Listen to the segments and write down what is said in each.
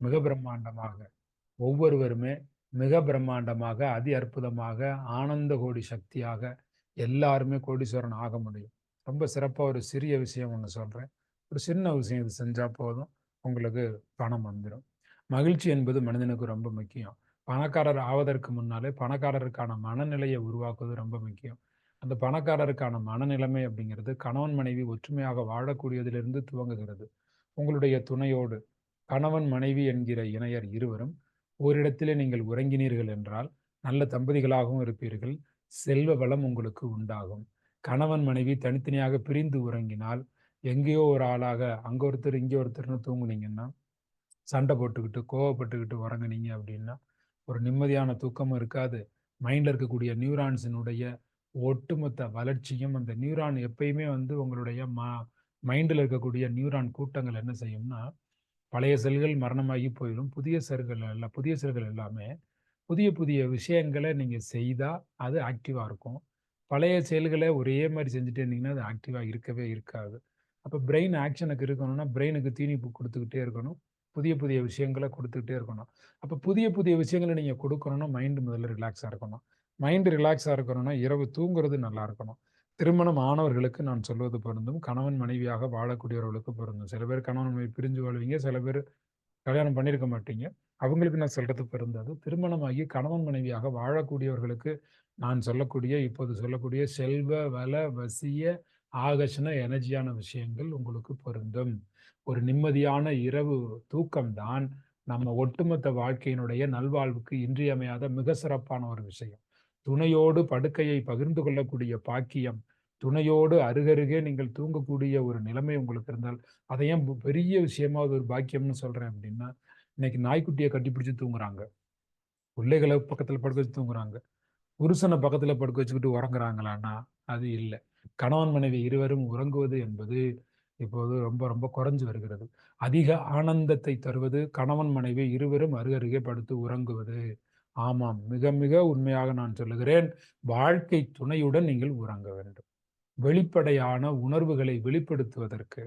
மிக பிரம்மாண்டமாக ஒவ்வொருவருமே மிக பிரம்மாண்டமாக அதி அற்புதமாக ஆனந்த கோடி சக்தியாக எல்லாருமே கோடீஸ்வரன் ஆக முடியும். ரொம்ப சிறப்பாக ஒரு சிறிய விஷயம் ஒன்று சொல்கிறேன் ஒரு சின்ன விஷயம் இது செஞ்சால் போதும். உங்களுக்கு பணம் வந்துடும் மகிழ்ச்சி என்பது மனிதனுக்கு ரொம்ப முக்கியம். பணக்காரர் ஆவதற்கு முன்னாலே பணக்காரருக்கான மனநிலையை உருவாக்குவது ரொம்ப முக்கியம். அந்த பணக்காரருக்கான மனநிலைமை அப்படிங்கிறது கணவன் மனைவி ஒற்றுமையாக வாழக்கூடியதிலிருந்து துவங்குகிறது. உங்களுடைய துணையோடு கணவன் மனைவி என்கிற இணையர் இருவரும் ஓரிடத்திலே நீங்கள் உறங்கினீர்கள் என்றால் நல்ல தம்பதிகளாகவும் இருப்பீர்கள். செல்வ வளம் உங்களுக்கு உண்டாகும். கணவன் மனைவி தனித்தனியாக பிரிந்து உறங்கினால் எங்கேயோ ஒரு ஆளாக அங்கே ஒருத்தர் இங்கே ஒருத்தர்னு தூங்குனீங்கன்னா சண்டை போட்டுக்கிட்டு கோவப்பட்டுக்கிட்டு உறங்குனீங்க அப்படின்னா ஒரு நிம்மதியான தூக்கமும் இருக்காது. மைண்டில் இருக்கக்கூடிய நியூரான்ஸினுடைய ஒட்டுமொத்த வளர்ச்சியும் அந்த நியூரான் எப்பயுமே வந்து உங்களுடைய மா மைண்டில் இருக்கக்கூடிய நியூரான் கூட்டங்கள் என்ன செய்யும்னா பழைய செல்கள் மரணமாகி போயிடும். புதிய செல்கள் எல்லாம் புதிய செல்கள் எல்லாமே புதிய புதிய விஷயங்களை நீங்கள் செய்தால் அது ஆக்டிவாக இருக்கும். பழைய செயல்களை ஒரே மாதிரி செஞ்சுட்டு இருந்தீங்கன்னா அது ஆக்டிவாக இருக்கவே இருக்காது. அப்போ பிரெயின் ஆக்ஷனுக்கு இருக்கணும்னா பிரெயினுக்கு தீனி கொடுத்துக்கிட்டே இருக்கணும். புதிய புதிய விஷயங்களை கொடுத்துக்கிட்டே இருக்கணும். அப்போ புதிய புதிய விஷயங்களை நீங்கள் கொடுக்கணும்னா மைண்டு முதல்ல ரிலாக்ஸாக இருக்கணும். மைண்டு ரிலாக்ஸாக இருக்கணும்னா இரவு தூங்குறது நல்லா இருக்கணும். திருமணம் ஆனவர்களுக்கு நான் சொல்வது பொருந்தும். கணவன் மனைவியாக வாழக்கூடியவர்களுக்கு பொருந்தும். சில பேர் கணவன் மனைவி பிரிஞ்சு வாழ்வீங்க சில பேர் கல்யாணம் பண்ணியிருக்க மாட்டீங்க. அவங்களுக்கு நான் சொல்றது பொருந்தாது. திருமணமாகி கணவன் மனைவியாக வாழக்கூடியவர்களுக்கு நான் சொல்லக்கூடிய இப்போது சொல்லக்கூடிய செல்வ வள வசிய ஆகர்ஷண எனர்ஜியான விஷயங்கள் உங்களுக்கு பொருந்தும். ஒரு நிம்மதியான இரவு தூக்கம்தான் நம்ம ஒட்டுமொத்த வாழ்க்கையினுடைய நல்வாழ்வுக்கு இன்றியமையாத மிக சிறப்பான ஒரு விஷயம். துணையோடு படுக்கையை பகிர்ந்து கொள்ளக்கூடிய பாக்கியம் துணையோடு அருகருகே நீங்கள் தூங்கக்கூடிய ஒரு நிலைமை உங்களுக்கு இருந்தால் அதை ஏன் பெரிய விஷயமா ஒரு பாக்கியம்னு சொல்றேன் அப்படின்னா இன்னைக்கு நாய்க்குட்டியை கட்டிப்பிடிச்சு தூங்குறாங்க. பிள்ளைகளை பக்கத்துல படுக்க வச்சு தூங்குறாங்க. புருஷனை பக்கத்துல படுக்க வச்சுக்கிட்டு உறங்குறாங்களான்னா அது இல்லை. கணவன் மனைவி இருவரும் உறங்குவது என்பது இப்போது ரொம்ப ரொம்ப குறைஞ்சு வருகிறது. அதிக ஆனந்தத்தை தருவது கணவன் மனைவி இருவரும் அருகருகே படுத்து உறங்குவது. ஆமாம். மிக மிக உண்மையாக நான் சொல்லுகிறேன். வாழ்க்கை துணையுடன் நீங்கள் உறங்க வேண்டும். வெளிப்படையான உணர்வுகளை வெளிப்படுத்துவதற்கு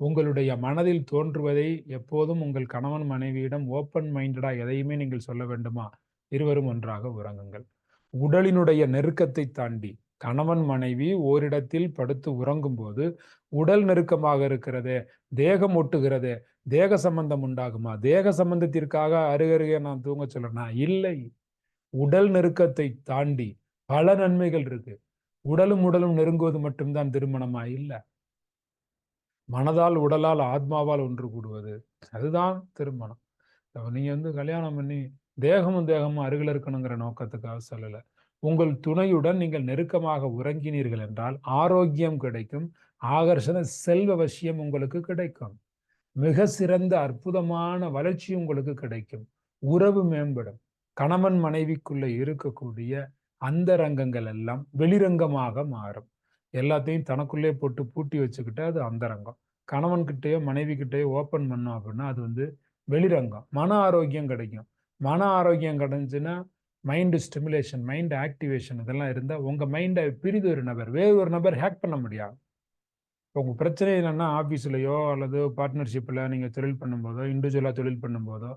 உங்களுடைய மனதில் தோன்றுவதை எப்போதும் உங்கள் கணவன் மனைவியிடம் ஓப்பன் மைண்டடா எதையுமே நீங்கள் சொல்ல வேண்டுமா? இருவரும் ஒன்றாக உறங்குங்கள். உடலினுடைய நெருக்கத்தை தாண்டி கணவன் மனைவி ஓரிடத்தில் படுத்து உறங்கும் போது உடல் நெருக்கமாக இருக்கிறதே தேகம் ஒட்டுகிறதே தேக சம்பந்தம் உண்டாகுமா? தேக சம்பந்தத்திற்காக அருகருகே நான் தூங்க சொல்றேனா இல்லை. உடல் நெருக்கத்தை தாண்டி பல நன்மைகள் இருக்கு. உடலும் உடலும் நெருங்குவது மட்டும்தான் திருமணமா? இல்லை. மனதால் உடலால் ஆத்மாவால் ஒன்று கூடுவது. அதுதான் திருமணம். நீங்க வந்து கல்யாணம் பண்ணி தேகமும் தேகமும் அருகில் இருக்கணுங்கிற நோக்கத்துக்காக சொல்லலை. உங்கள் துணையுடன் நீங்கள் நெருக்கமாக உறங்கினீர்கள் என்றால் ஆரோக்கியம் கிடைக்கும் ஆகர்ஷண செல்வ வசியம் உங்களுக்கு கிடைக்கும். மிக சிறந்த அற்புதமான வளர்ச்சி உங்களுக்கு கிடைக்கும். உறவு மேம்படும். கணவன் மனைவிக்குள்ளே இருக்கக்கூடிய அந்த ரங்கங்கள் எல்லாம் வெளிரங்கமாக மாறும். எல்லாத்தையும் தனக்குள்ளே போட்டு பூட்டி வச்சுக்கிட்டு அது அந்தரங்கம். கணவன்கிட்டயோ மனைவி கிட்டேயோ ஓப்பன் பண்ணோம் அப்படின்னா அது வந்து வெளிரங்கம். மன ஆரோக்கியம் கிடைக்கும். மன ஆரோக்கியம் கிடைஞ்சுன்னா மைண்டு ஸ்டிமுலேஷன் மைண்டு ஆக்டிவேஷன் இதெல்லாம் இருந்தால் உங்கள் மைண்டை பிரிது ஒரு நபர் வேறு ஒரு நபர் ஹேக் பண்ண முடியாது. இப்போ உங்கள் பிரச்சனை என்னென்னா ஆஃபீஸ்லையோ அல்லது பார்ட்னர்ஷிப்பில் நீங்கள் தொழில் பண்ணும்போதோ இண்டிவிஜுவலாக தொழில் பண்ணும்போதோ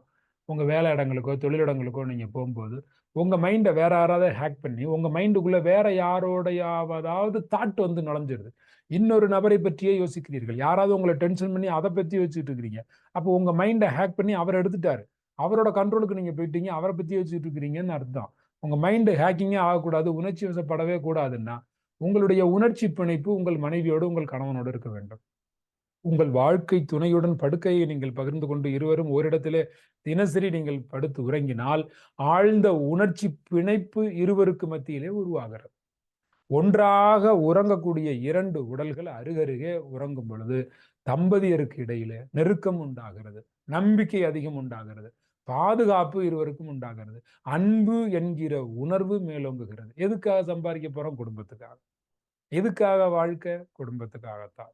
உங்கள் வேலை இடங்களுக்கோ தொழிலிடங்களுக்கோ நீங்கள் போகும்போது உங்கள் மைண்டை வேற யாராவது ஹேக் பண்ணி உங்கள் மைண்டுக்குள்ளே வேற யாரோடையாவதாவது தாட் வந்து நுழைஞ்சிருது. இன்னொரு நபரை பற்றியே யோசிக்கிறீர்கள். யாராவது உங்களை டென்ஷன் பண்ணி அதை பற்றி யோசிச்சுட்டு இருக்கிறீங்க. அப்போ உங்கள் மைண்டை ஹேக் பண்ணி அவர் எடுத்துட்டாரு. அவரோட கண்ட்ரோலுக்கு நீங்கள் போயிட்டீங்க அவரை பற்றி யோசிச்சுட்டு இருக்கிறீங்கன்னு அர்த்தம் உங்கள் மைண்டு ஹேக்கிங்கே ஆகக்கூடாது உணர்ச்சி வசப்படவே கூடாதுன்னா உங்களுடைய உணர்ச்சி பிணைப்பு உங்கள் மனைவியோடு உங்கள் கணவனோடு இருக்க வேண்டும். உங்கள் வாழ்க்கை துணையுடன் படுக்கையை நீங்கள் பகிர்ந்து கொண்டு இருவரும் ஓரிடத்திலே தினசரி நீங்கள் படுத்து உறங்கினால் ஆழ்ந்த உணர்ச்சி பிணைப்பு இருவருக்கு மத்தியிலே உருவாகிறது. ஒன்றாக உறங்கக்கூடிய இரண்டு உடல்கள் அருகருகே உறங்கும் பொழுது தம்பதியருக்கு இடையிலே நெருக்கம் உண்டாகிறது நம்பிக்கை அதிகம் உண்டாகிறது. பாதுகாப்பு இருவருக்கும் உண்டாகிறது. அன்பு என்கிற உணர்வு மேலோங்குகிறது. எதுக்காக சம்பாதிக்க போகிறோம் குடும்பத்துக்காக. எதுக்காக வாழ்க்கை? குடும்பத்துக்காகத்தான்.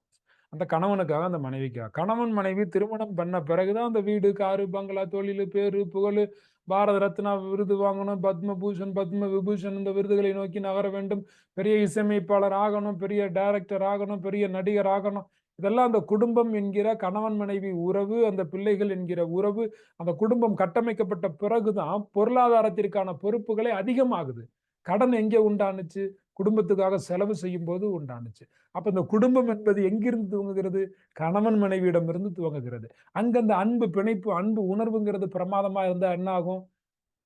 அந்த கணவனுக்காக அந்த மனைவிக்காக. கணவன் மனைவி திருமணம் பண்ண பிறகுதான் அந்த வீடு காரு பங்களா தொழில் பேரு புகழ் பாரத ரத்னா விருது வாங்கணும். பத்மபூஷன் பத்ம விபூஷன் இந்த விருதுகளை நோக்கி நகர வேண்டும். பெரிய இசையமைப்பாளர் ஆகணும். பெரிய டைரக்டர் ஆகணும். பெரிய நடிகர் ஆகணும். இதெல்லாம் அந்த குடும்பம் என்கிற கணவன் மனைவி உறவு அந்த பிள்ளைகள் என்கிற உறவு அந்த குடும்பம் கட்டமைக்கப்பட்ட பிறகுதான் பொருளாதாரத்திற்கான பொறுப்புகளை அதிகமாகுது. கடன் எங்கே உண்டானுச்சு? குடும்பத்துக்காக செலவு செய்யும் போது உண்டானுச்சு. அப்ப இந்த குடும்பம் என்பது எங்கிருந்து துவங்குகிறது? கணவன் மனைவியிடம் இருந்து துவங்குகிறது. அங்க அந்த அன்பு பிணைப்பு அன்பு உணர்வுங்கிறது பிரமாதமா இருந்தா என்ன ஆகும்?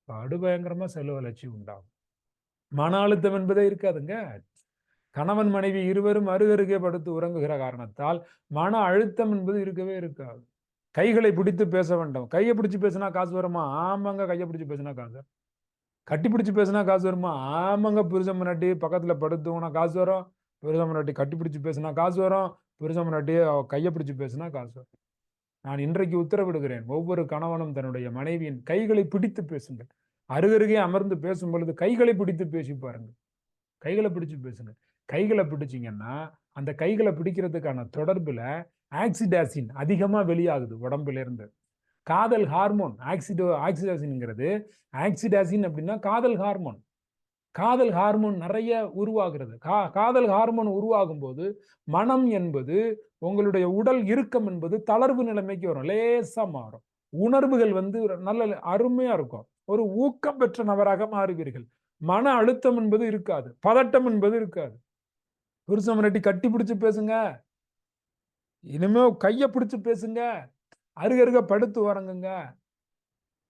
படுபயங்கரமா செலவு வளர்ச்சி உண்டாகும். மன அழுத்தம் என்பதே இருக்காதுங்க. கணவன் மனைவி இருவரும் அருகருகே படுத்து உறங்குகிற காரணத்தால் மன அழுத்தம் என்பது இருக்கவே இருக்காது. கைகளை பிடித்து பேச வேண்டும். கையை பிடிச்சி பேசினா காசு வருமா? ஆமாங்க கையை பிடிச்சி பேசினா காசு கட்டி பிடிச்சி பேசினா காசு வருமா? ஆமாங்க புருஷன் முன்னாடி பக்கத்துல படுத்துவோம்னா காசு வரும். புருஷன் முன்னாடி கட்டி பிடிச்சி பேசினா காசு வரும். புருஷன் முன்னாடி கையை பிடிச்சி பேசினா காசு வரும். நான் இன்றைக்கு உத்தரவிடுகிறேன். ஒவ்வொரு கணவனும் தன்னுடைய மனைவியின் கைகளை பிடித்து பேசுங்கள். அருகருகே அமர்ந்து பேசும் பொழுது கைகளை பிடித்து பேசி பாருங்கள். கைகளை பிடிச்சு பேசுங்கள். கைகளை பிடிச்சிங்கன்னா அந்த கைகளை பிடிக்கிறதுக்கான தொடர்பில் ஆக்சிடாசின் அதிகமாக வெளியாகுது உடம்புலேருந்து. காதல் ஹார்மோன் ஆக்சிடோ ஆக்சிடாசின்ங்கிறது ஆக்சிடாசின் அப்படின்னா காதல் ஹார்மோன். காதல் ஹார்மோன் நிறைய உருவாகிறது. கா காதல் ஹார்மோன் உருவாகும் போது மனம் என்பது உங்களுடைய உடல் இறுக்கம் என்பது தளர்வு நிலைமைக்கு வரும் லேசாக மாறும். உணர்வுகள் வந்து நல்ல அருமையாக இருக்கும். ஒரு ஊக்கம் பெற்ற நபராக மாறுவீர்கள். மன அழுத்தம் என்பது இருக்காது பதட்டம் என்பது இருக்காது. விருசம் ரெட்டி கட்டி பிடிச்சி பேசுங்க. இனிமே கையை பிடிச்சி பேசுங்க. அருகருக படுத்து உறங்குங்க.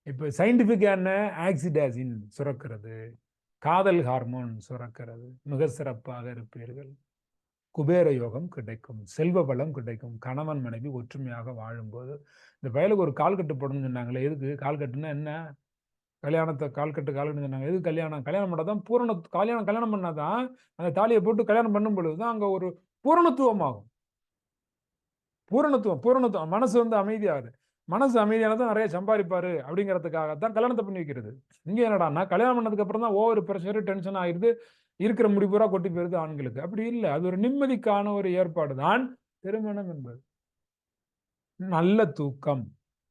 இப்போ சயின்டிஃபிக் என்ன? ஆக்சிடாசின் சுரக்கிறது. காதல் ஹார்மோன் சுரக்கிறது. மிக சிறப்பாக இருப்பீர்கள். குபேர யோகம் கிடைக்கும். செல்வ பலம் கிடைக்கும். கணவன் மனைவி ஒற்றுமையாக வாழும்போது. இந்த வயலுக்கு ஒரு கால் கட்டு போடணும்னு சொன்னாங்களே எதுக்கு? கால் கட்டுன்னா என்ன? கல்யாணத்தை கால் கட்டு கால் சொன்னாங்க. எது கல்யாணம்? கல்யாணம் பண்ணாதான் பூரண கல்யாணம் கல்யாணம் பண்ணாதான் அந்த தாலியை போட்டு கல்யாணம் பண்ணும் பொழுதுதான் அங்கே ஒரு பூரணத்துவம் ஆகும் பூரணத்துவம் பூரணத்துவம் மனசு வந்து அமைதியாகுது. மனசு அமைதியானதான் நிறைய சம்பாதிப்பாரு அப்படிங்கிறதுக்காகத்தான் கல்யாணத்தை பண்ணி வைக்கிறது. இங்க என்னடான்னா கல்யாணம் பண்ணதுக்கு அப்புறம் தான் ஓவர் ப்ரெஷரு டென்ஷன் ஆயிருது இருக்கிற முடி பூரா கொட்டி போயிருது ஆண்களுக்கு. அப்படி இல்லை. அது ஒரு நிம்மதிக்கான ஒரு ஏற்பாடு தான் திருமணம் என்பது. நல்ல தூக்கம்.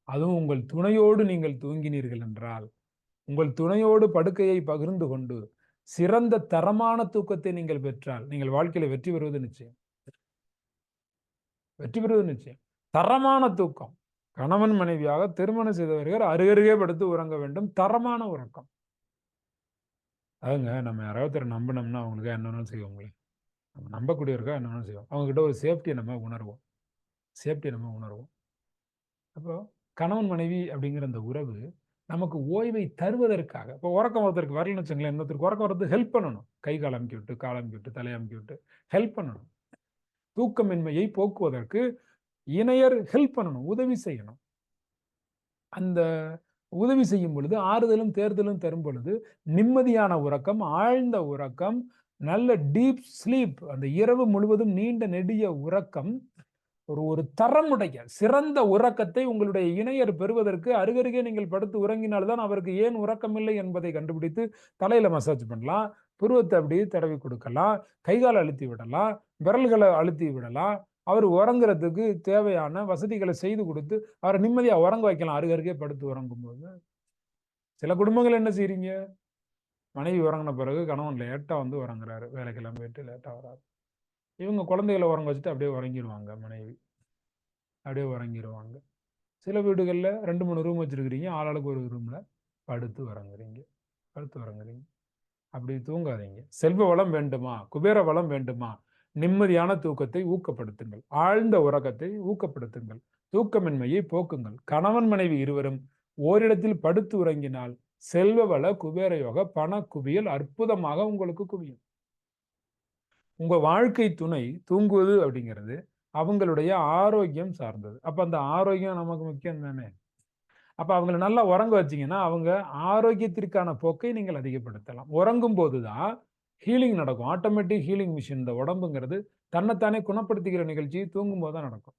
அதுவும் உங்கள் துணையோடு நீங்கள் தூங்கினீர்கள் என்றால். உங்கள் துணையோடு படுக்கையை பகிர்ந்து கொண்டு சிறந்த தரமான தூக்கத்தை நீங்கள் பெற்றால் நீங்கள் வாழ்க்கையில வெற்றி பெறுவது நிச்சயம். வெற்றி பெறுவது நிச்சயம். தரமான தூக்கம். கணவன் மனைவியாக திருமணம் செய்தவர்கள் அருகருகே படுத்து உறங்க வேண்டும். தரமான உறக்கம். அதுங்க நம்ம யாராவது நம்பினோம்னா அவங்களுக்கு என்ன வேணாலும் செய்வோங்களே நம்ம நம்பக்கூடியவருக்கா என்ன வேணாலும் செய்வோம். அவங்க கிட்ட ஒரு சேஃப்டியை நம்ம உணர்வோம். சேஃப்டியை நம்ம உணர்வோம். அப்போ கணவன் மனைவி அப்படிங்கிற அந்த உறவு நமக்கு ஓய்வை தருவதற்காக. இப்போ உறக்கம் ஒருத்தருக்கு வரலன்னு வச்சுங்களேன் இன்னொருத்தருக்கு உறக்கம் வரது ஹெல்ப் பண்ணணும். கை கால் அமுக்கி விட்டு கால் அமுக்கி விட்டு தலை அமுக்கி விட்டு ஹெல்ப் பண்ணணும். தூக்கமின்மையை போக்குவதற்கு இணையர் ஹெல்ப் பண்ணணும் உதவி செய்யணும். அந்த உதவி செய்யும் பொழுது ஆறுதலும் தேர்தலும் தரும் பொழுது நிம்மதியான உறக்கம் ஆழ்ந்த உறக்கம் நல்ல டீப் ஸ்லீப் அந்த இரவு முழுவதும் நீண்ட நெடிய உறக்கம் ஒரு ஒரு தரமுடைய சிறந்த உறக்கத்தை உங்களுடைய இணையர் பெறுவதற்கு அருகருகே நீங்கள் படுத்து உறங்கினால்தான் அவருக்கு ஏன் உறக்கமில்லை என்பதை கண்டுபிடித்து தலையில மசாஜ் பண்ணலாம். புருவத்தை அப்படியே தடவி கொடுக்கலாம். கைகால் அழுத்தி விடலாம். விரல்களை அழுத்தி விடலாம். அவர் உறங்குறதுக்கு தேவையான வசதிகளை செய்து கொடுத்து அவரை நிம்மதியாக உறங்க வைக்கலாம். அருகருகே படுத்து உறங்கும்போது. சில குடும்பங்கள் என்ன செய்றீங்க? மனைவி உறங்கின பிறகு கணவன் லேட்டாக வந்து உறங்குறாரு. வேலைக்கெல்லாம் போயிட்டு லேட்டாக வராரு. இவங்க குழந்தைகளை உறங்க வச்சுட்டு அப்படியே உறங்கிடுவாங்க மனைவி. அப்படியே உறங்கிடுவாங்க சில வீடுகளில் ரெண்டு மூணு ரூம் வச்சுருக்கிறீங்க ஆளாளுக்கு ஒரு ரூமில் படுத்து உறங்குறீங்க படுத்து உறங்குறீங்க. அப்படி தூங்காதீங்க. செல்வ வளம் வேண்டுமா? குபேர வளம் வேண்டுமா? நிம்மதியான தூக்கத்தை ஊக்கப்படுத்துங்கள். ஆழ்ந்த உறக்கத்தை ஊக்கப்படுத்துங்கள். தூக்கமின்மையை போக்குங்கள். கணவன் மனைவி இருவரும் ஓரிடத்தில் படுத்து உறங்கினால் செல்வ வள குபேர யோக பண குவியல் அற்புதமாக உங்களுக்கு குவியும். உங்கள் வாழ்க்கை துணை தூங்குவது அப்படிங்கிறது அவங்களுடைய ஆரோக்கியம் சார்ந்தது. அப்போ அந்த ஆரோக்கியம் நமக்கு முக்கியம் தானே? அப்போ அவங்கள நல்லா உறங்க வச்சிங்கன்னா அவங்க ஆரோக்கியத்திற்கான போக்கை நீங்கள் அதிகப்படுத்தலாம். உறங்கும் போதுதான் ஹீலிங் நடக்கும். ஆட்டோமேட்டிக் ஹீலிங் மிஷின் இந்த உடம்புங்கிறது தன்னைத்தானே குணப்படுத்திக்கிற நிகழ்ச்சி தூங்கும் போது தான் நடக்கும்.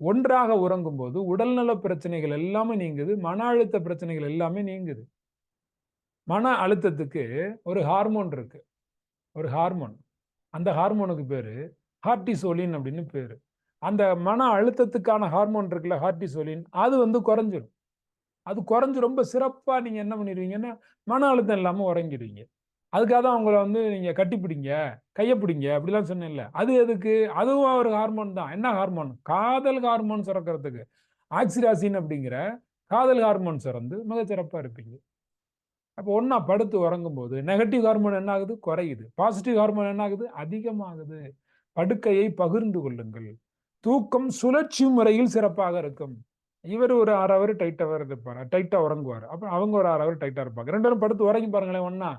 ஒன்றாக உறங்கும் போது உடல்நல பிரச்சனைகள் எல்லாமே நீங்குது மன அழுத்த பிரச்சனைகள் எல்லாமே நீங்குது. மன அழுத்தத்துக்கு ஒரு ஹார்மோன் இருக்கு. ஒரு ஹார்மோன் அந்த ஹார்மோனுக்கு பேர் ஹார்டிசோலின் அப்படின்னு பேர். அந்த மன அழுத்தத்துக்கான ஹார்மோன் இருக்குல்ல ஹார்டிசோலின் அது வந்து குறைஞ்சிரும். அது குறைஞ்சு ரொம்ப சிறப்பாக நீங்கள் என்ன பண்ணிடுவீங்கன்னா மன அழுத்தம் இல்லாமல் உறங்கிடுவீங்க. அதுக்காக தான் அவங்கள வந்து நீங்கள் கட்டிப்பிடிங்க கையை பிடிங்க அப்படிலாம் சொன்னேன்ல. அது எதுக்கு? அதுவும் ஒரு ஹார்மோன் தான். என்ன ஹார்மோன்? காதல் ஹார்மோன் சுரக்கிறதுக்கு. ஆக்சிடாசின் அப்படிங்கிற காதல் ஹார்மோன் சுரந்து சிறப்பாக இருப்பீங்க. அப்போ ஒன்றா படுத்து உறங்கும் போது நெகட்டிவ் ஹார்மோன் என்ன ஆகுது குறையுது. பாசிட்டிவ் ஹார்மோன் என்ன ஆகுது அதிகமாகுது. படுக்கையை பகிர்ந்து கொள்ளுங்கள். தூக்கம் சுழற்சி முறையில் சிறப்பாக இருக்கும். இவர் ஒரு அரை அவர் டைட்டாக இருப்பார். டைட்டாக உறங்குவார். அப்புறம் அவங்க ஒரு அரை அவர் டைட்டாக இருப்பாங்க. ரெண்டு பேரும் படுத்து உறங்கி பாருங்களேன் ஒன்றா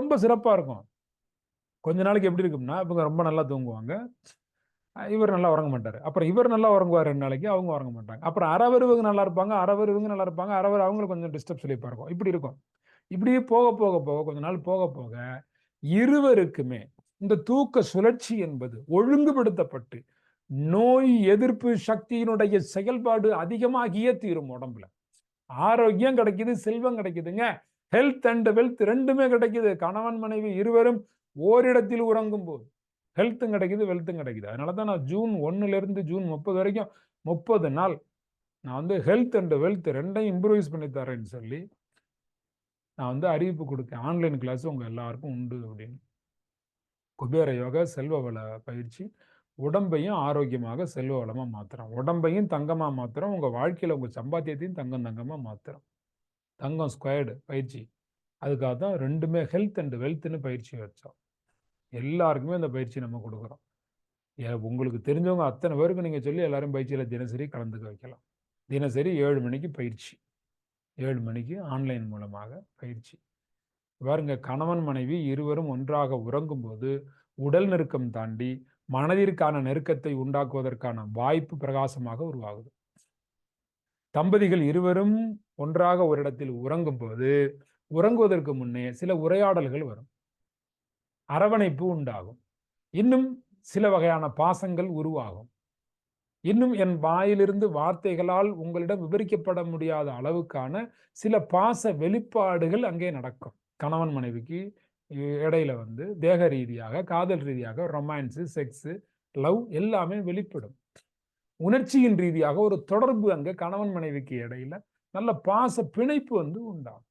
ரொம்ப சிறப்பாக இருக்கும். கொஞ்ச நாளைக்கு எப்படி இருக்கும்னா இவங்க ரொம்ப நல்லா தூங்குவாங்க. இவர் நல்லா உறங்க மாட்டார். அப்புறம் இவர் நல்லா உறங்குவார் ரெண்டு நாளைக்கு அவங்க உறங்க மாட்டாங்க. அப்புறம் அரவர் இவங்க நல்லா இருப்பாங்க அரவர் இவங்க நல்லா இருப்பாங்க அரவர் அவங்களுக்கு கொஞ்சம் டிஸ்டர்ப் சொல்லிப்பா இருக்கும். இப்படி இருக்கும். இப்படியே போக போக போக கொஞ்ச நாள் போக போக இருவருக்குமே இந்த தூக்க சுழற்சி என்பது ஒழுங்குபடுத்தப்பட்டு நோய் எதிர்ப்பு சக்தியினுடைய செயல்பாடு அதிகமாகியே தீரும் உடம்புல. ஆரோக்கியம் கிடைக்குது செல்வம் கிடைக்குதுங்க. ஹெல்த் அண்ட் வெல்த் ரெண்டுமே கிடைக்குது. கணவன் மனைவி இருவரும் ஓரிடத்தில் உறங்கும் போது ஹெல்த்தும் கிடைக்குது வெல்த்தும் கிடைக்குது. அதனால தான் நான் ஜூன் ஒன்றுலேருந்து ஜூன் முப்பது வரைக்கும் முப்பது நாள் நான் வந்து ஹெல்த் அண்ட் வெல்த் ரெண்டையும் இம்ப்ரூவைஸ் பண்ணி தரேன்னு சொல்லி நான் வந்து அறிவிப்பு கொடுத்தேன். ஆன்லைன் கிளாஸ் உங்கள் எல்லாருக்கும் உண்டு அப்படின்னு. குபேர யோகா செல்வ வள பயிற்சி. உடம்பையும் ஆரோக்கியமாக செல்வ வளமாக மாத்துறோம். உடம்பையும் தங்கமாக மாற்றுறோம் உங்கள் வாழ்க்கையில் உங்கள் சம்பாத்தியத்தையும் தங்கம் தங்கமாக மாற்றுறோம் தங்கம் ஸ்கொயர்டு பயிற்சி. அதுக்காக தான் ரெண்டுமே ஹெல்த் அண்ட் வெல்த்னு பயிற்சி வச்சோம். எல்லாருக்குமே அந்த பயிற்சி நம்ம கொடுக்குறோம். உங்களுக்கு தெரிஞ்சவங்க அத்தனை பேருக்கு நீங்கள் சொல்லி எல்லாரும் பயிற்சியில் தினசரி கலந்துக்க வைக்கலாம். தினசரி ஏழு மணிக்கு பயிற்சி. ஏழு மணிக்கு ஆன்லைன் மூலமாக பயிற்சி. பாருங்க கணவன் மனைவி இருவரும் ஒன்றாக உறங்கும்போது உடல் நெருக்கம் தாண்டி மனதிற்கான நெருக்கத்தை உண்டாக்குவதற்கான வாய்ப்பு பிரகாசமாக உருவாகுது. தம்பதிகள் இருவரும் ஒன்றாக ஒரு இடத்தில் உறங்கும் போது உறங்குவதற்கு முன்னே சில உரையாடல்கள் வரும். அரவணைப்பு உண்டாகும். இன்னும் சில வகையான பாசங்கள் உருவாகும். இன்னும் என் வாயிலிருந்து வார்த்தைகளால் உங்களிடம் விவரிக்கப்பட முடியாத அளவுக்கான சில பாச வெளிப்பாடுகள் அங்கே நடக்கும். கணவன் மனைவிக்கு இடையில வந்து தேக ரீதியாக காதல் ரீதியாக ரொமான்ஸு செக்ஸு லவ் எல்லாமே வெளிப்படும். உணர்ச்சியின் ரீதியாக ஒரு தொடர்பு அங்கே கணவன் மனைவிக்கு இடையில நல்ல பாச பிணைப்பு வந்து உண்டாகும்.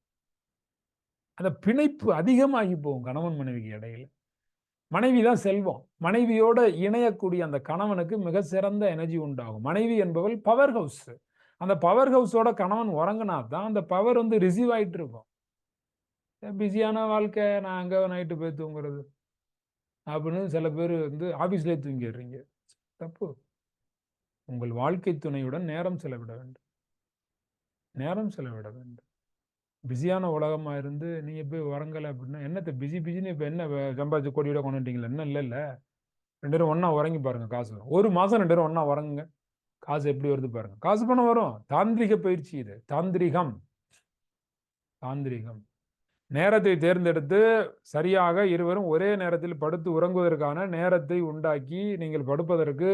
அந்த பிணைப்பு அதிகமாகி போகும் கணவன் மனைவிக்கு இடையில. மனைவி தான் செல்வம். மனைவியோட இணையக்கூடிய அந்த கணவனுக்கு மிக சிறந்த எனர்ஜி உண்டாகும். மனைவி என்பவள் பவர் ஹவுஸ் அந்த பவர் ஹவுஸோட கணவன் உறங்கினா தான் அந்த பவர் வந்து ரிசீவ் ஆகிட்டு இருக்கும் பிஸியான வாழ்க்கை நான் அங்கே நைட்டு போய் தூங்குறது? அப்படின்னு சில பேர் வந்து ஆஃபீஸ்லேயே தூங்கிடுறீங்க. தப்பு. உங்கள் வாழ்க்கை துணையுடன் நேரம் செலவிட வேண்டும். நேரம் செலவிட வேண்டும். பிஸியான உலகமா இருந்து நீங்கள் போய் உறங்கலை அப்படின்னா என்னத்தை பிஸி பிஸின்னு இப்போ என்ன சம்பாதிச்சு கோடியோட கொண்டுட்டீங்களா என்ன இல்லை இல்லை. ரெண்டு பேரும் ஒன்றா உறங்கி பாருங்க காசு வரும். ஒரு மாதம் ரெண்டு பேரும் ஒன்றா உறங்குங்க. காசு எப்படி வருது பாருங்கள் காசு பணம் வரும். தாந்திரிக பயிற்சி இது. தாந்திரிகம். தாந்திரிகம். நேரத்தை தேர்ந்தெடுத்து சரியாக இருவரும் ஒரே நேரத்தில் படுத்து உறங்குவதற்கான நேரத்தை உண்டாக்கி நீங்கள் படுப்பதற்கு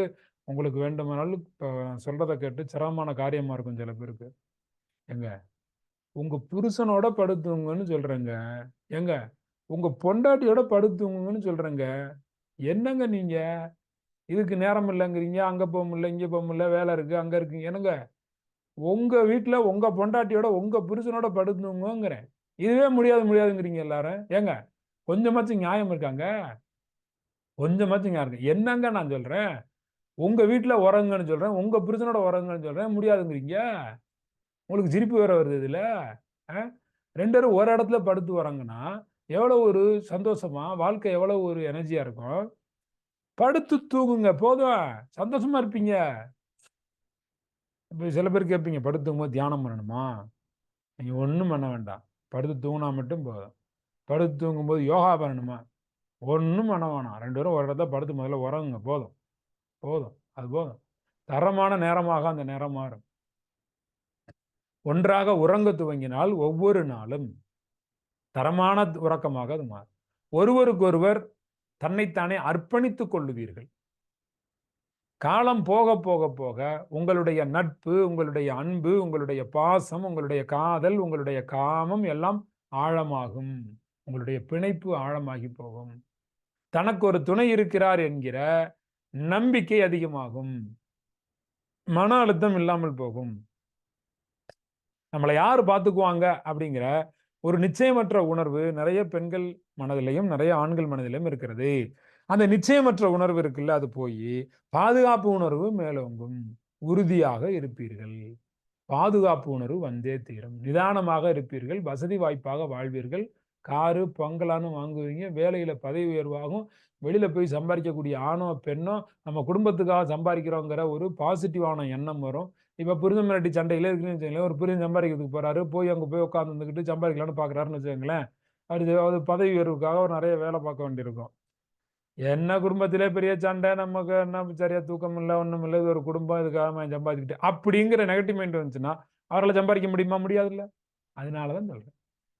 உங்களுக்கு வேண்டுமானால் இப்போ சொல்றதை கேட்டு சிரமமான காரியமாக இருக்கும் சில பேருக்கு. எங்க? உங்க புருஷனோட படுத்துங்கன்னு சொல்றேங்க. எங்க உங்க பொண்டாட்டியோட படுத்துங்கன்னு சொல்றேங்க. என்னங்க நீங்க? இதுக்கு நேரம் இல்லைங்கிறீங்க அங்க போக முடியல இங்க போக முடியல வேலை இருக்கு அங்க இருக்குங்க என்னங்க? உங்க வீட்டுல உங்க பொண்டாட்டியோட உங்க புருஷனோட படுத்துங்கிறேன் இதுவே முடியாது முடியாதுங்கிறீங்க எல்லாரும். ஏங்க கொஞ்சமாச்சும் நியாயம் இருக்காங்க? கொஞ்சமாச்சும் நியாயம் இருக்கு. என்னங்க நான் சொல்றேன்? உங்க வீட்டுல உறங்குன்னு சொல்றேன் உங்க புருஷனோட உறங்குன்னு சொல்றேன் முடியாதுங்கிறீங்க? உங்களுக்கு சிரிப்பு வேற வருது இதில். ரெண்டு பேரும் ஒரு இடத்துல படுத்து வராங்கன்னா எவ்வளோ ஒரு சந்தோஷமா வாழ்க்கை எவ்வளோ ஒரு எனர்ஜியாக இருக்கும்? படுத்து தூங்குங்க போதும். சந்தோஷமா இருப்பீங்க. இப்போ சில பேர் கேட்பீங்க படுத்து தூங்கும்போது தியானம் பண்ணணுமா? நீங்கள் ஒன்றும் பண்ண வேண்டாம். படுத்து தூங்கினா மட்டும் போதும். படுத்து தூங்கும்போது யோகா பண்ணணுமா? ஒன்றும் பண்ண வேணாம். ரெண்டு பேரும் ஒரு இடத்துல படுத்து முதல்ல உறங்குங்க போதும். போதும். அது போதும். தரமான நேரமாக அந்த நேரம் மாறும். ஒன்றாக உறங்க துவங்கினால் ஒவ்வொரு நாளும் தரமான உறக்கமாக அது மாறும். ஒருவருக்கொருவர் தன்னைத்தானே அர்ப்பணித்துக் கொள்ளுவீர்கள். காலம் போக போக போக உங்களுடைய நட்பு உங்களுடைய அன்பு உங்களுடைய பாசம் உங்களுடைய காதல் உங்களுடைய காமம் எல்லாம் ஆழமாகும். உங்களுடைய பிணைப்பு ஆழமாகி போகும். தனக்கு ஒரு துணை இருக்கிறார் என்கிற நம்பிக்கை அதிகமாகும். மன அழுத்தம் இல்லாமல் போகும். நம்மளை யார் பார்த்துக்குவாங்க அப்படிங்கிற ஒரு நிச்சயமற்ற உணர்வு நிறைய பெண்கள் மனதிலையும் நிறைய ஆண்கள் மனதிலையும் இருக்கிறது. அந்த நிச்சயமற்ற உணர்வு இருக்குல்ல அது போய் பாதுகாப்பு உணர்வு மேலோங்கும் உறுதியாக இருப்பீர்கள். பாதுகாப்பு உணர்வு வந்தே தீரும். நிதானமாக இருப்பீர்கள். வசதி வாய்ப்பாக வாழ்வீர்கள். காரு பங்களான்னு வாங்குவீங்க. வேலையில பதவி உயர்வாகும். வெளியில போய் சம்பாதிக்கக்கூடிய ஆணோ பெண்ணோ நம்ம குடும்பத்துக்காக சம்பாதிக்கிறோங்கிற ஒரு பாசிட்டிவான எண்ணம் வரும். இப்போ புரிஞ்ச மிரட்டி சண்டையில இருக்குன்னு வச்சுங்களேன் ஒரு புரிஞ்சு சம்பாதிக்கிறதுக்கு போறாரு. போய் அங்கே போய் உட்காந்து வந்துக்கிட்டு சம்பாதிக்கலான்னு பாக்குறாருன்னு வச்சுக்கோங்களேன். அது பதவி உயர்வுக்காக ஒரு நிறைய வேலை பார்க்க வேண்டியிருக்கும். என்ன குடும்பத்திலே பெரிய சண்டை நமக்கு என்ன சரியா தூக்கம் இல்லை ஒன்றும் இல்லை இது ஒரு குடும்பம் இதுக்காக சம்பாதிக்கிட்டு அப்படிங்கிற நெகட்டிவ் மைண்ட் வந்துச்சுன்னா அவர்களை சம்பாதிக்க முடியுமா? முடியாதுல்ல. அதனாலதான் சொல்கிறேன்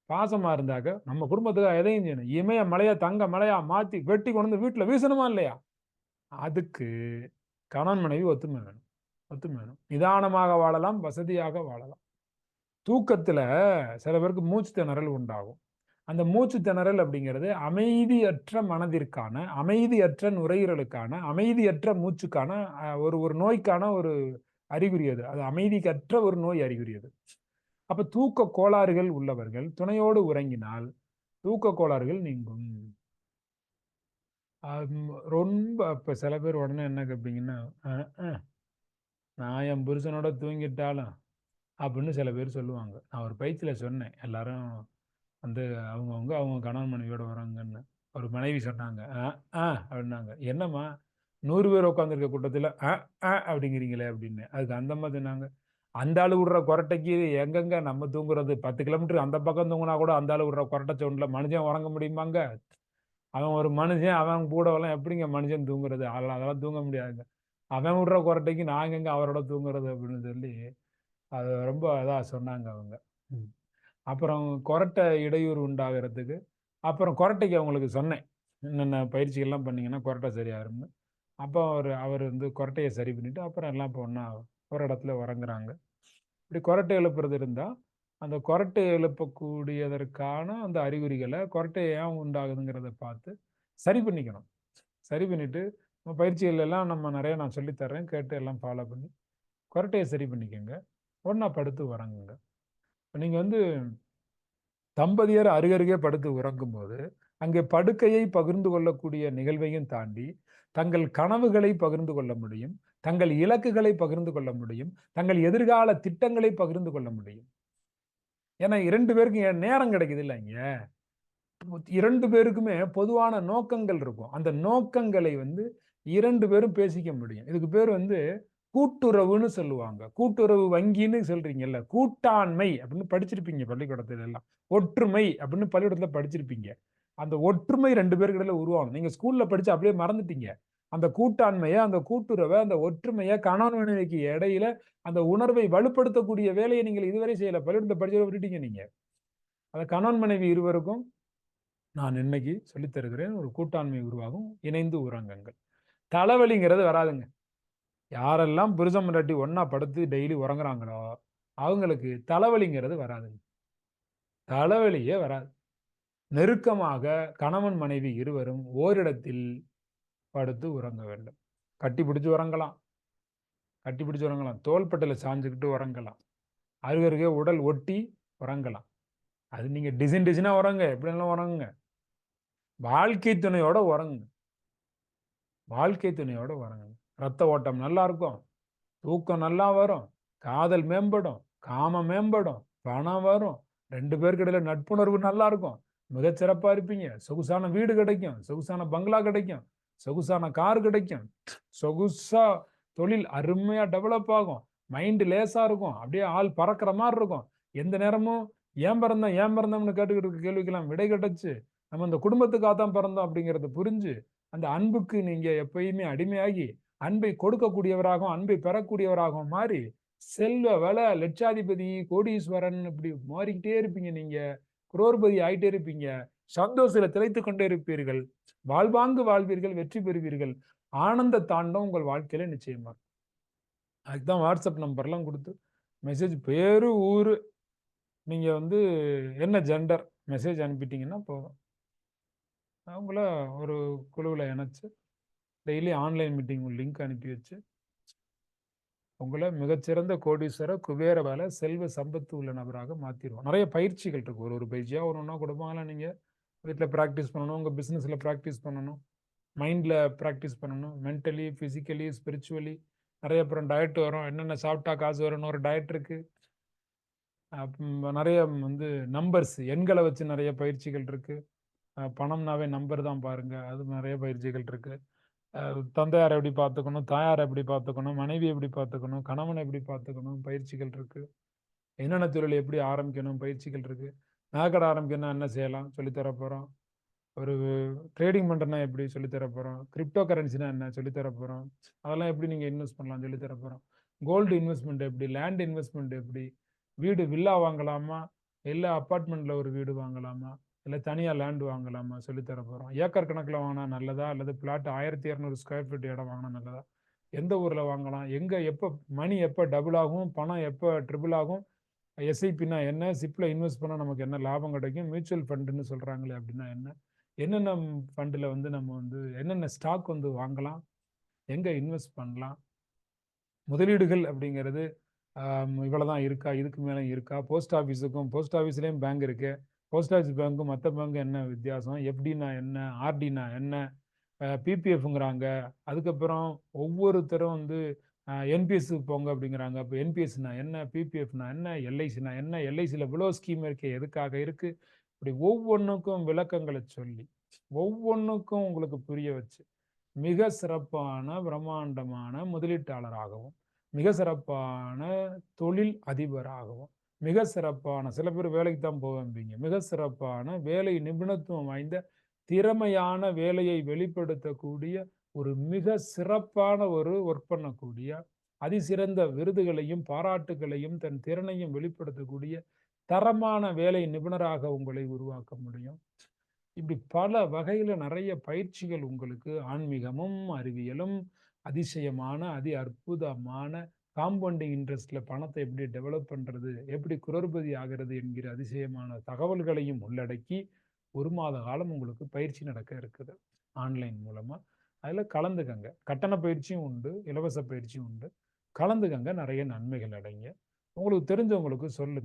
பாசமாக இருந்தாக்க நம்ம குடும்பத்துக்கு எதையும் செய்யணும். இமய மலையா தங்க மலையா மாற்றி வெட்டி கொண்டு வந்து வீட்டில் வீசணுமா இல்லையா? அதுக்கு கணவன் மனைவி ஒத்துமை வேணும். பத்தும் வேணும். நிதானமாக வாழலாம் வசதியாக வாழலாம். தூக்கத்தில் சில பேருக்கு மூச்சு திணறல் உண்டாகும். அந்த மூச்சு திணறல் அப்படிங்கிறது அமைதியற்ற மனதிற்கான அமைதியற்ற நுரையீரலுக்கான அமைதியற்ற மூச்சுக்கான ஒரு ஒரு நோய்க்கான ஒரு அறிகுறி அது. அது அமைதிக்கற்ற ஒரு நோய் அறிகுறி அது. அப்போ தூக்க கோளாறுகள் உள்ளவர்கள் துணையோடு உறங்கினால் தூக்க கோளாறுகள் நீங்கும். ரொம்ப இப்போ சில பேர் உடனே என்ன கேட்பீங்கன்னா நான் என் புருஷனோட தூங்கிட்டாலும் அப்படின்னு சில பேர் சொல்லுவாங்க. நான் ஒரு பயிற்சியில் சொன்னேன். எல்லாரும் வந்து அவங்கவுங்க அவங்க கணவன் மனைவியோட வராங்கன்னு. ஒரு மனைவி சொன்னாங்க ஆ ஆ அப்படின்னாங்க. என்னம்மா? நூறு பேர் உட்காந்துருக்க கூட்டத்தில் ஆ ஆ அப்படிங்கிறீங்களே அப்படின்னு. அதுக்கு அந்த மாதிரி சொன்னாங்க. அந்த ஆள் விடுற கொரட்டைக்கு எங்கெங்க நம்ம தூங்குறது? பத்து கிலோமீட்டர் அந்த பக்கம் தூங்கினா கூட அந்த ஆள் விடுற கொரட்டை சவுண்டில் மனுஷன் உறங்க முடியுமாங்க? அவன் ஒரு மனுஷன் அவன் கூடவெல்லாம் எப்படிங்க மனுஷன் தூங்குறது? அதெல்லாம் அதெல்லாம் தூங்க முடியாதுங்க. அவன் விடுற கொரட்டைக்கு நாங்கள் எங்கே அவரோட தூங்குறது அப்படின்னு சொல்லி அது ரொம்ப இதாக சொன்னாங்க அவங்க. அப்புறம் கொரட்டை இடையூறு உண்டாகிறதுக்கு அப்புறம் கொரட்டைக்கு அவங்களுக்கு சொன்னேன் என்னென்ன பயிற்சிகள்லாம் பண்ணிங்கன்னா கொரட்டை சரியாயிரும்னு அப்போ அவர் அவர் வந்து கொரட்டையை சரி பண்ணிவிட்டு அப்புறம் எல்லாம் இப்போ ஒன்றா ஒரு இடத்துல உறங்குறாங்க. இப்படி கொரட்டை எழுப்புறது இருந்தால் அந்த கொரட்டை எழுப்பக்கூடியதற்கான அந்த அறிகுறிகளை கொரட்டை ஏன் உண்டாகுதுங்கிறத பார்த்து சரி பண்ணிக்கணும். சரி பண்ணிவிட்டு பயிற்சிகள் எல்லாம் நம்ம நிறைய நான் சொல்லித்தரேன் கேட்டு எல்லாம் ஃபாலோ பண்ணி குரட்டையை சரி பண்ணிக்கோங்க. ஒன்றா படுத்து உறங்குங்க. நீங்கள் வந்து தம்பதியர் அருகருகே படுத்து உறங்கும் போது அங்கே படுக்கையை பகிர்ந்து கொள்ளக்கூடிய நிகழ்வையும் தாண்டி தங்கள் கனவுகளை பகிர்ந்து கொள்ள முடியும் தங்கள் இலக்குகளை பகிர்ந்து கொள்ள முடியும் தங்கள் எதிர்கால திட்டங்களை பகிர்ந்து கொள்ள முடியும். ஏன்னா இரண்டு பேருக்கும் நேரம் கிடைக்குது இல்லைங்க இரண்டு பேருக்குமே பொதுவான நோக்கங்கள் இருக்கும். அந்த நோக்கங்களை வந்து இரண்டு பேரும் பேசிக்க முடியும். இதுக்கு பேர் வந்து கூட்டுறவுன்னு சொல்லுவாங்க. கூட்டுறவு வங்கின்னு சொல்றீங்கல்ல கூட்டாண்மை அப்படின்னு படிச்சிருப்பீங்க பள்ளிக்கூடத்துல எல்லாம். ஒற்றுமை அப்படின்னு பள்ளிக்கூடத்துல படிச்சிருப்பீங்க. அந்த ஒற்றுமை ரெண்டு பேருக்கு இடையில உருவாகும் நீங்க ஸ்கூல்ல படிச்சு அப்படியே மறந்துட்டீங்க. அந்த கூட்டாண்மையை அந்த கூட்டுறவை அந்த ஒற்றுமையை கணவன் மனைவிக்கு இடையில அந்த உணர்வை வலுப்படுத்தக்கூடிய வேலையை நீங்கள் இதுவரை செய்யல. பள்ளிக்கூடத்தை படிச்சு விட்டுட்டீங்க நீங்க. அந்த கணவன் மனைவி இருவருக்கும் நான் இன்னைக்கு சொல்லித் தருகிறேன் ஒரு கூட்டாண்மை உருவாகும். இணைந்து உறங்கங்கள் தலைவலிங்கிறது வராதுங்க. யாரெல்லாம் புருஷம் ரெட்டி ஒன்றா படுத்து டெய்லி உறங்குறாங்களோ அவங்களுக்கு தலைவலிங்கிறது வராதுங்க. தலைவலியே வராது. நெருக்கமாக கணவன் மனைவி இருவரும் ஓரிடத்தில் படுத்து உறங்க வேண்டும். கட்டி பிடிச்சி உறங்கலாம். கட்டி பிடிச்சி உறங்கலாம். தோள்பட்டில் சாஞ்சுக்கிட்டு உறங்கலாம். அருகருகே உடல் ஒட்டி உறங்கலாம். அது நீங்கள் டிசைன் டிசைனாக உறங்க எப்படினாலும் உறங்குங்க. வாழ்க்கை துணையோட உறங்குங்க. வாழ்க்கை துணையோட உறங்குங்க ரத்த ஓட்டம் நல்லா இருக்கும். தூக்கம் நல்லா வரும். காதல் மேம்படும். காமம் மேம்படும். பணம் வரும். ரெண்டு பேருக்கு இடையில நட்புணர்வு நல்லா இருக்கும். மிகச்சிறப்பா இருப்பீங்க. சொகுசான வீடு கிடைக்கும். சொகுசான பங்களா கிடைக்கும். சொகுசான கார் கிடைக்கும். சொகுசா தொழில் அருமையா டெவலப் ஆகும். மைண்டு லேசா இருக்கும். அப்படியே ஆள் பறக்கிற மாதிரி இருக்கும். எந்த நேரமும் ஏன் பிறந்தோம் ஏன் பிறந்தோம்னு கேட்டுக்கிட்டு இருக்க கேள்விக்கெல்லாம் விடை கிடைச்சு நம்ம இந்த குடும்பத்துக்காக தான் பிறந்தோம் அப்படிங்கிறத புரிஞ்சு அந்த அன்புக்கு நீங்க எப்பயுமே அடிமையாகி அன்பை கொடுக்கக்கூடியவராகவும் அன்பை பெறக்கூடியவராகவும் மாறி செல்வ வள லட்சாதிபதி கோடீஸ்வரன் இப்படி மாறிக்கிட்டே இருப்பீங்க நீங்க. குரோர்பதி ஆயிட்டே இருப்பீங்க. சந்தோஷத்துல திளைத்து கொண்டே இருப்பீர்கள். வாழ்வாங்கு வாழ்வீர்கள் வெற்றி பெறுவீர்கள். ஆனந்த தாண்டம் உங்கள் வாழ்க்கையில நிச்சயமா. அதுதான் வாட்ஸ்அப் நம்பர்லாம் கொடுத்து மெசேஜ் பேரு ஊரு. நீங்க வந்து என்ன ஜெண்டர் மெசேஜ் அனுப்பிட்டீங்கன்னா போதும். அவங்கள ஒரு குழுவில் இணைச்சு டெய்லி ஆன்லைன் மீட்டிங் லிங்க் அனுப்பி வச்சு அவங்கள மிகச்சிறந்த கோடீஸ்வர, குபேர வேலை செல்வ சம்பத்து உள்ள நபராக மாற்றிடுவோம் நிறைய பயிற்சிகள் இருக்கு. ஒரு ஒரு பயிற்சியாக ஒரு ஒன்றா கொடுப்பாங்களா நீங்கள் வீட்டில் ப்ராக்டிஸ் பண்ணணும். உங்கள் பிஸ்னஸில் ப்ராக்டிஸ் பண்ணணும். மைண்டில் ப்ராக்டிஸ் பண்ணணும். மென்டலி, ஃபிசிக்கலி ஸ்பிரிச்சுவலி நிறைய அப்புறம் டயட் வரும். என்னென்ன சாப்பிட்டா காசு வரும்னு ஒரு டயட் இருக்குது நிறைய வந்து நம்பர்ஸ் எண்களை வச்சு நிறைய பயிற்சிகள் இருக்குது பணம்னாவே நம்பர் தான் பாருங்க. அது நிறைய பயிற்சிகள் இருக்கு. தந்தையார் எப்படி பார்த்துக்கணும், தாயார் எப்படி பார்த்துக்கணும், மனைவி எப்படி பார்த்துக்கணும், கணவனை எப்படி பார்த்துக்கணும், பயிற்சிகள் இருக்கு. என்னென்ன தொழில் எப்படி ஆரம்பிக்கணும், பயிற்சிகள் இருக்கு. நகைக்கடை ஆரம்பிக்கணும்னா என்ன செய்யலாம், சொல்லித்தர தர போறோம். ஒரு ட்ரேடிங் பண்றதுன்னா எப்படி சொல்லித்தர தர போறோம். கிரிப்டோ கரன்சினா என்ன சொல்லித்தர போகிறோம் போறோம். அதெல்லாம் எப்படி நீங்க இன்வெஸ்ட் பண்ணலாம் சொல்லித்தர தர போறோம். கோல்டு இன்வெஸ்ட்மெண்ட் எப்படி, லேண்ட் இன்வெஸ்ட்மெண்ட் எப்படி, வீடு வில்லா வாங்கலாமா, இல்லை அப்பார்ட்மெண்ட்டில் ஒரு வீடு வாங்கலாமா, இல்லை தனியாக லேண்ட் வாங்கலாமா சொல்லித்தர போகிறோம் ஏக்கர் கணக்கில் வாங்கினா நல்லதா, அல்லது பிளாட் 1200 ஸ்கொயர் ஃபீட் இடம் வாங்கினா நல்லதா, எந்த ஊரில் வாங்கலாம், எங்கே எப்போ மணி எப்போ டபுள் ஆகும், பணம் எப்போ ட்ரிபிள் ஆகும், எஸ்ஐபின்னா என்ன, சிப்பில் இன்வெஸ்ட் பண்ணால் நமக்கு என்ன லாபம் கிடைக்கும், மியூச்சுவல் ஃபண்டுன்னு சொல்கிறாங்களே அப்படின்னா என்ன, என்னென்ன ஃபண்டில் வந்து நம்ம வந்து என்னென்ன ஸ்டாக் வந்து வாங்கலாம், எங்கே இன்வெஸ்ட் பண்ணலாம். முதலீடுகள் அப்படிங்கிறது இவ்வளோ தான் இருக்கா, இதுக்கு மேலே இருக்கா, போஸ்ட் ஆஃபீஸுக்கும் போஸ்ட் ஆஃபீஸ்லேயும் பேங்க் இருக்குது போஸ்ட் ஆஃபீஸ் பேங்க்கும் மற்ற பேங்க்கும் என்ன வித்தியாசம், எஃப்டின்னா என்ன, ஆர்டினா என்ன, பிபிஎஃப்ங்கிறாங்க. அதுக்கப்புறம் ஒவ்வொருத்தரும் வந்து என்பிஎஸ்க்கு போங்க அப்படிங்கிறாங்க. இப்போ என்பிஎஸ்னா என்ன, பிபிஎஃப்னா என்ன, எல்ஐசினா என்ன, எல்ஐசியில் இவ்வளோ ஸ்கீம் இருக்கே எதுக்காக இருக்குது இப்படி ஒவ்வொன்றுக்கும் விளக்கங்களை சொல்லி, ஒவ்வொன்றுக்கும் உங்களுக்கு புரிய வச்சு, மிக சிறப்பான பிரம்மாண்டமான முதலீட்டாளராகவும், மிக சிறப்பான தொழில் அதிபராகவும், மிக சிறப்பான சில பேர் வேலைக்கு தான் போவேம்பிங்க மிக சிறப்பான வேலை நிபுணத்துவம் வாய்ந்த திறமையான வேலையை வெளிப்படுத்தக்கூடிய ஒரு மிக சிறப்பான ஒரு ஒர்க் பண்ணக்கூடிய, அதிசிறந்த விருதுகளையும், பாராட்டுகளையும், தன் திறனையும் வெளிப்படுத்தக்கூடிய தரமான வேலை நிபுணராக உங்களை உருவாக்க முடியும். இப்படி பல வகையில் நிறைய பயிற்சிகள் உங்களுக்கு ஆன்மீகமும், அறிவியலும், அதிசயமான, அதி அற்புதமான காம்பவுண்டிங் இன்ட்ரெஸ்ட்ல பணத்தை எப்படி டெவலப் பண்றது, எப்படி குரோர்பதி ஆகிறது என்கிற அதிசயமான தகவல்களையும் உள்ளடக்கி, ஒரு மாத காலம் உங்களுக்கு பயிற்சி நடக்க இருக்குது. ஆன்லைன் மூலமா. அதில் கலந்துக்கங்க. கட்டண பயிற்சியும் உண்டு, இலவச பயிற்சியும் உண்டு. கலந்துக்கங்க. நிறைய நன்மைகள் அடைங்க. உங்களுக்கு தெரிஞ்சவங்களுக்கு சொல்லுங்க.